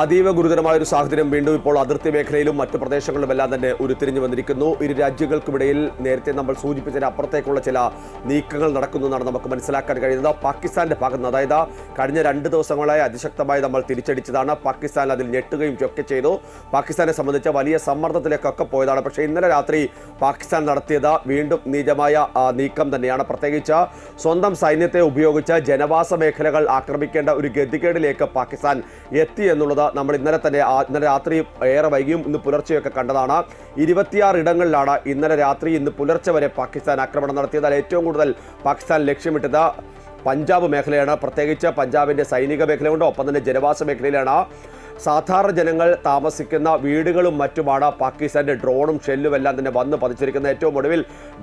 അതീവ ഗുരുതരമായ ഒരു സാഹചര്യം വീണ്ടും ഇപ്പോൾ അതിർത്തി മേഖലയിലും മറ്റ് പ്രദേശങ്ങളിലുമെല്ലാം തന്നെ ഉരുത്തിരിഞ്ഞു വന്നിരിക്കുന്നു. ഇരു രാജ്യങ്ങൾക്കുമിടയിൽ നേരത്തെ നമ്മൾ സൂചിപ്പിച്ചതിന് അപ്പുറത്തേക്കുള്ള ചില നീക്കങ്ങൾ നടക്കുന്നു എന്നാണ് നമുക്ക് മനസ്സിലാക്കാൻ കഴിയുന്നത്. പാകിസ്ഥാന്റെ ഭാഗത്ത് അതായത് കഴിഞ്ഞ രണ്ട് ദിവസങ്ങളായി അതിശക്തമായി നമ്മൾ തിരിച്ചടിച്ചതാണ്. പാകിസ്ഥാൻ അതിൽ ഞെട്ടുകയും ഒക്കെ ചെയ്തു. പാകിസ്ഥാനെ സംബന്ധിച്ച് വലിയ സമ്മർദ്ദത്തിലേക്കൊക്കെ പോയതാണ്. പക്ഷേ ഇന്നലെ രാത്രി പാകിസ്ഥാൻ നടത്തിയത് വീണ്ടും നീചമായ നീക്കം തന്നെയാണ്. പ്രത്യേകിച്ച് സ്വന്തം സൈന്യത്തെ ഉപയോഗിച്ച് ജനവാസ മേഖലകൾ ആക്രമിക്കേണ്ട ഒരു ഗതികേടിലേക്ക് പാകിസ്ഥാൻ എത്തി എന്നുള്ളത് നമ്മൾ ഇന്നലെ തന്നെ ഇന്നലെ രാത്രി ഏറെ വൈകിയും ഇന്ന് പുലർച്ചെയൊക്കെ കണ്ടതാണ്. ഇരുപത്തിയാറ് ഇടങ്ങളിലാണ് ഇന്നലെ രാത്രി ഇന്ന് പുലർച്ചെ വരെ പാകിസ്ഥാൻ ആക്രമണം നടത്തിയത് അതിൽ ഏറ്റവും കൂടുതൽ പാകിസ്ഥാൻ ലക്ഷ്യമിട്ടത് പഞ്ചാബ് മേഖലയാണ്. പ്രത്യേകിച്ച് പഞ്ചാബിന്റെ സൈനിക മേഖലയുണ്ട് ഒപ്പം തന്നെ ജനവാസ മേഖലയിലാണ്. സാധാരണ ജനങ്ങൾ താമസിക്കുന്ന വീടുകളും മറ്റുമാണ്. പാകിസ്ഥാന്റെ ഡ്രോണും ഷെല്ലും എല്ലാം തന്നെ വന്ന് പതിച്ചിരിക്കുന്നത് ഏറ്റവും ഒടുവിൽ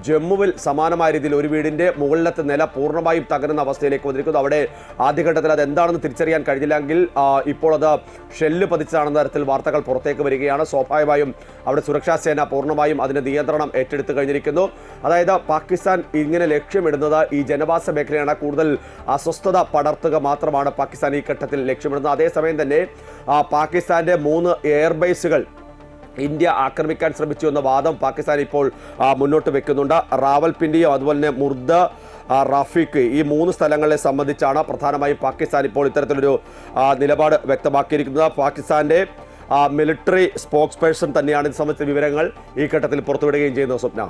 ജമ്മുവിൽ സമാനമായ രീതിയിൽ ഒരു വീടിന്റെ മുകളിലത്തെ നില പൂർണമായും തകരുന്ന അവസ്ഥയിലേക്ക് വന്നിരിക്കുന്നു. അവിടെ ആദ്യഘട്ടത്തിൽ അത് എന്താണെന്ന് തിരിച്ചറിയാൻ കഴിഞ്ഞില്ലെങ്കിൽ ഇപ്പോൾ അത് ഷെല്ല് പതിച്ചതാണെന്ന തരത്തിൽ വാർത്തകൾ പുറത്തേക്ക് വരികയാണ്. സ്വാഭാവികമായും അവിടെ സുരക്ഷാ സേന പൂർണമായും അതിന് നിയന്ത്രണം ഏറ്റെടുത്തു കഴിഞ്ഞിരിക്കുന്നു. അതായത് പാകിസ്ഥാൻ ഇങ്ങനെ ലക്ഷ്യമിടുന്നത് ഈ ജനവാസ മേഖലയാണ്. കൂടുതൽ അസ്വസ്ഥത പടർത്തുക മാത്രമാണ് പാകിസ്ഥാൻ ഈ ഘട്ടത്തിൽ ലക്ഷ്യമിടുന്നത്. അതേസമയം തന്നെ പാകിസ്ഥാന്റെ മൂന്ന് എയർബേസുകൾ ഇന്ത്യ ആക്രമിക്കാൻ ശ്രമിച്ചു എന്ന വാദം പാകിസ്ഥാൻ ഇപ്പോൾ മുന്നോട്ട് വെക്കുന്നുണ്ട്. റാവൽപിണ്ടിയും അതുപോലെ തന്നെ മുർദ റഫീഖ് ഈ മൂന്ന് സ്ഥലങ്ങളെ സംബന്ധിച്ചാണ് പ്രധാനമായും പാകിസ്ഥാൻ ഇപ്പോൾ ഇത്തരത്തിലൊരു നിലപാട് വ്യക്തമാക്കിയിരിക്കുന്നത്. പാകിസ്ഥാന്റെ മിലിറ്ററി സ്പോക്സ് പേഴ്സൺ തന്നെയാണ് ഇത് സംബന്ധിച്ച വിവരങ്ങൾ ഈ ഘട്ടത്തിൽ പുറത്തുവിടുകയും ചെയ്യുന്നത് സ്വപ്ന.